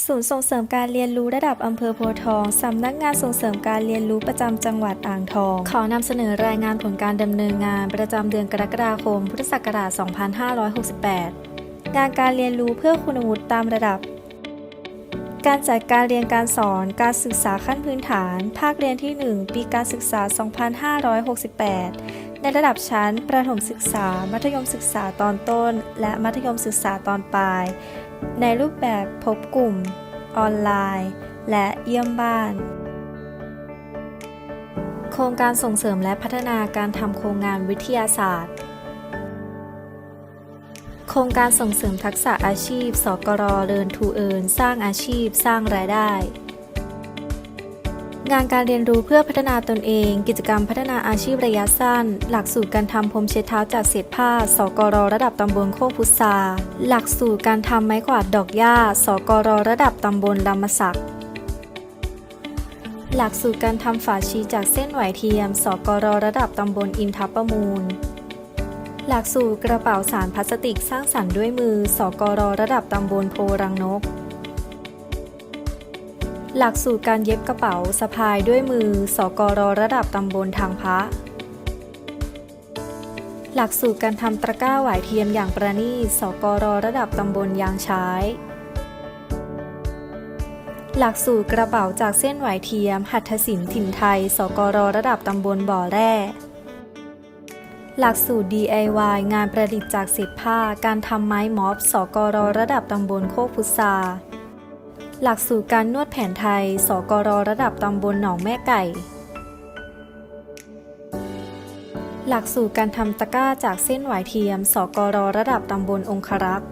ศูนย์ส่งเสริมการเรียนรู้ระดับอำเภอโพทอง สำนักงานส่งเสริมการเรียนรู้ประจำจังหวัดอ่างทอง ขอนำเสนอรายงานผลการดำเนินงานประจำเดือนกรกฎาคม พุทธศักราช 2568 งานการเรียนรู้เพื่อคุณวุฒิตามระดับ การจัดการเรียนการสอน การศึกษาขั้นพื้นฐาน ภาคเรียนที่ 1 ปีการศึกษา 2568 ในระดับชั้นประถมศึกษา มัธยมศึกษาตอนต้น และมัธยมศึกษาตอนปลาย ในรูปแบบพบกลุ่ม ออนไลน์ และเยี่ยมบ้าน โครงการส่งเสริมและพัฒนาการทำโครงงานวิทยาศาสตร์ โครงการส่งเสริมทักษะอาชีพ สกรเรินทูเอินสร้างอาชีพ สร้างรายได้ งานการเรียนรู้เพื่อพัฒนาตนเอง กิจกรรมพัฒนาอาชีพระยะสั้น หลักสูตรการทำพรมเช็ดเท้าจากเศษผ้า สกรระดับตำบลโคกพุทราหลักสูตรการทำไม้กวาดดอกหญ้า สกรระดับตำบลลำมะสักหลักสูตรการทำฝาชีจากเส้นไหวเทียม สกรระดับตำบลอินทประมูล หลักสูตรกระเป๋าสารพลาสติกสร้างสรรค์ด้วยมือ สกรระดับตำบลโพรังนก หลักสูตรการเย็บกระเป๋าสะพายด้วยมือ สกรระดับตำบลทางพระ หลักสูตรการทำตะกร้าหวายเทียมอย่างประณีต สกรระดับตำบลยางใช้ หลักสูตรกระเป๋าจากเส้นไหวเทียม หัตถศิลป์ถิ่นไทย สกรระดับตำบลบ่อแร่หลักสูตร DIY งานประดิษฐ์จากเศษผ้า การทำไม้ม็อบ สกรระดับตำบลโคกพุทรา หลักสูตรการนวดแผนไทย สกรระดับตำบลหนองแม่ไก่ หลักสูตรการทำตะกร้าจากเส้นหวายเทียม สกรระดับตำบลองครักษ์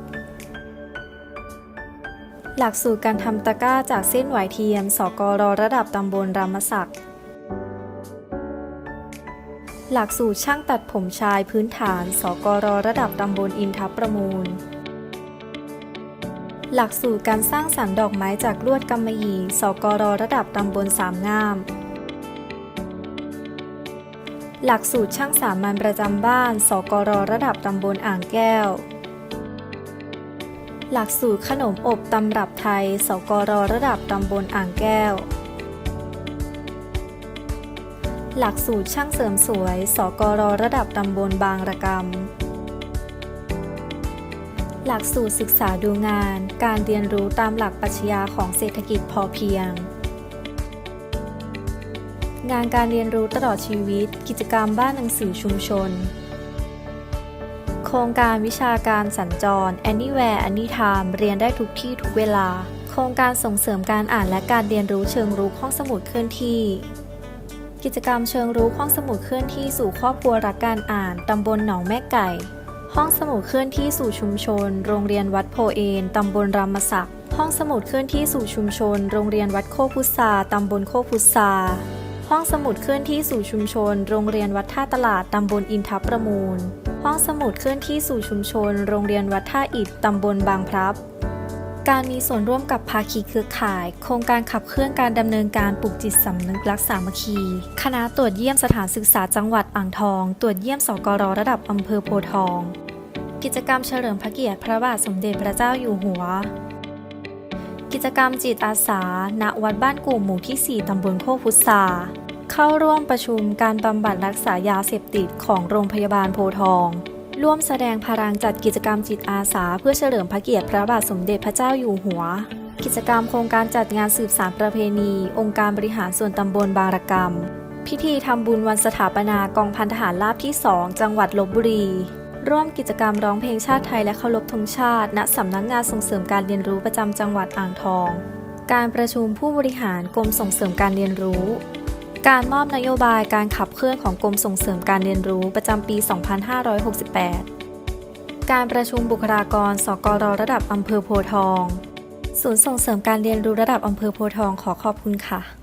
หลักสูตรการทำตะกร้าจากเส้นหวายเทียม สกรระดับตำบลรามศักดิ์ หลักสูตรช่างตัดผมชายพื้นฐาน สกรระดับตำบลอินทประมูล หลักสูตรการสร้างสรรค์ดอกไม้จากลวดกำมะหยี่ สกรระดับตำบลสามงาม หลักสูตรช่างสามัญประจำบ้าน สกรระดับตำบลอ่างแก้ว หลักสูตรขนมอบตำรับไทย สกรระดับตำบลอ่างแก้ว หลักสูตรช่างเสริมสวย สกรระดับตำบลบางระกำ หลักสูตรศึกษาดูงาน การเรียนรู้ตามหลักปรัชญาของเศรษฐกิจพอเพียง งานการเรียนรู้ตลอดชีวิต กิจกรรมบ้านหนังสือชุมชน โครงการวิชาการสัญจร Anywhere Anytime เรียนได้ทุกที่ทุกเวลา โครงการส่งเสริมการอ่านและการเรียนรู้เชิงรุกห้องสมุดเคลื่อนที่กิจกรรมเชิงรุกห้องสมุดเคลื่อนที่สู่ครอบครัวรักการอ่าน ตำบลหนองแม่ไก่ ห้องสมุดเคลื่อนที่สู่ชุมชน โรงเรียนวัดโพเอน ตำบลรามศักดิ์ห้องสมุดเคลื่อนที่สู่ชุมชน โรงเรียนวัดโคพุษาตำบลโคพุษาห้องสมุดเคลื่อนที่สู่ชุมชน โรงเรียนวัดท่าตลาด ตำบลอินทประมูล ห้องสมุดเคลื่อนที่สู่ชุมชน โรงเรียนวัดท่าอิฐ ตำบลบางพลับ การมีส่วนร่วมกับภาคีเครือข่าย โครงการขับเคลื่อนการดำเนินการปลูกจิตสำนึกรักสามัคคี คณะตรวจเยี่ยมสถานศึกษาจังหวัดอ่างทอง ตรวจเยี่ยมสกรระดับอำเภอโพทอง กิจกรรมเฉลิมพระเกียรติพระบาทสมเด็จพระเจ้าอยู่หัว กิจกรรมจิตอาสา ณ วัดบ้านกู่หมู่ที่ 4 ตำบลโคกพุทราเข้าร่วมประชุมการบำบัดรักษายาเสพติดของโรงพยาบาลโพทอง ร่วมแสดงพลังจัดกิจกรรมจิตอาสา เพื่อเฉลิมพระเกียรติพระบาทสมเด็จพระเจ้าอยู่หัว กิจกรรมโครงการจัดงานสืบสานประเพณี องค์การบริหารส่วนตำบลบางระกำพิธีทำบุญวันสถาปนากองพันทหารราบที่ 2 จังหวัดลบบุรี ร่วมกิจกรรมร้องเพลงชาติไทยและเคารพธงชาติ ณสำนักงานส่งเสริมการเรียนรู้ประจำจังหวัดอ่างทอง การประชุมผู้บริหารกรมส่งเสริมการเรียนรู้ การมอบนโยบายการขับเคลื่อนของกรมส่งเสริมการเรียนรู้ประจำปี 2568 การประชุมบุคลากร สกรระดับอำเภอโพทอง ศูนย์ส่งเสริมการเรียนรู้ระดับอำเภอโพทองขอขอบคุณค่ะ